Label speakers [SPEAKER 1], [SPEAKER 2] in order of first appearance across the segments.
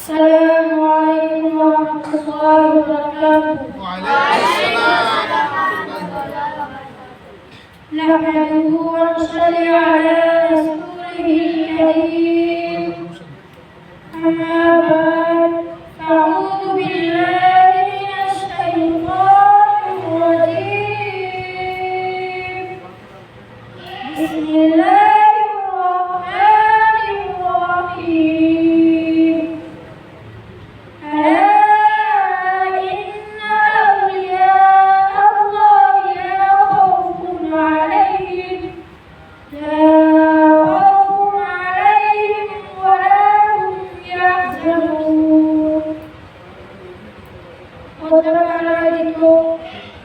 [SPEAKER 1] السلام عليكم ورحمة الله وبركاته. وعليكم السلام نحمده ونصلي على رسوله الكريم. أما بعد فأعوذ بالله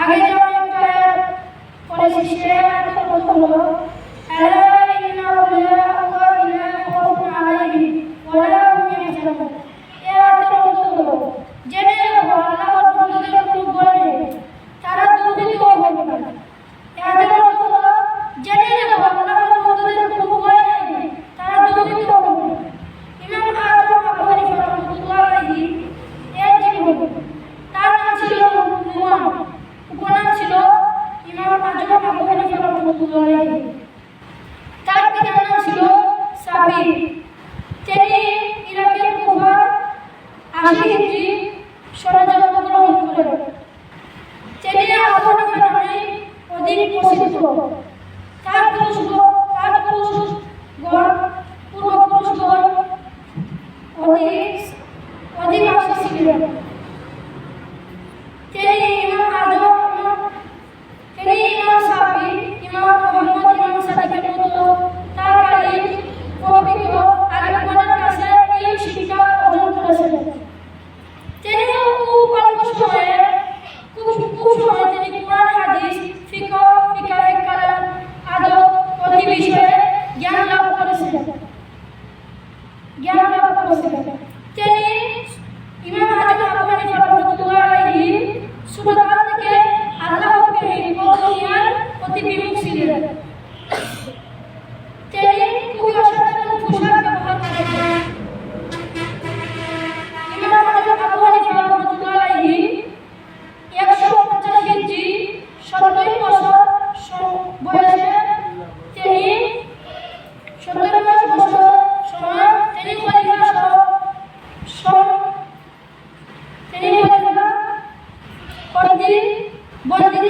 [SPEAKER 1] আগে যেমন পরে সিস্টেমের কথা হলো। উপনাম ছিল, ইমাম আজম আবু হানিফা রহমতুল্লাহ আলাইহি। তার পিতার নাম ছিল সাবির। তিনি ইরাকের কুফার আশি হিজরি সনে জন্মগ্রহণ করেন। তিনি আবু হানিফা নামে অধিক প্রসিদ্ধ। তার কোনো Bueno,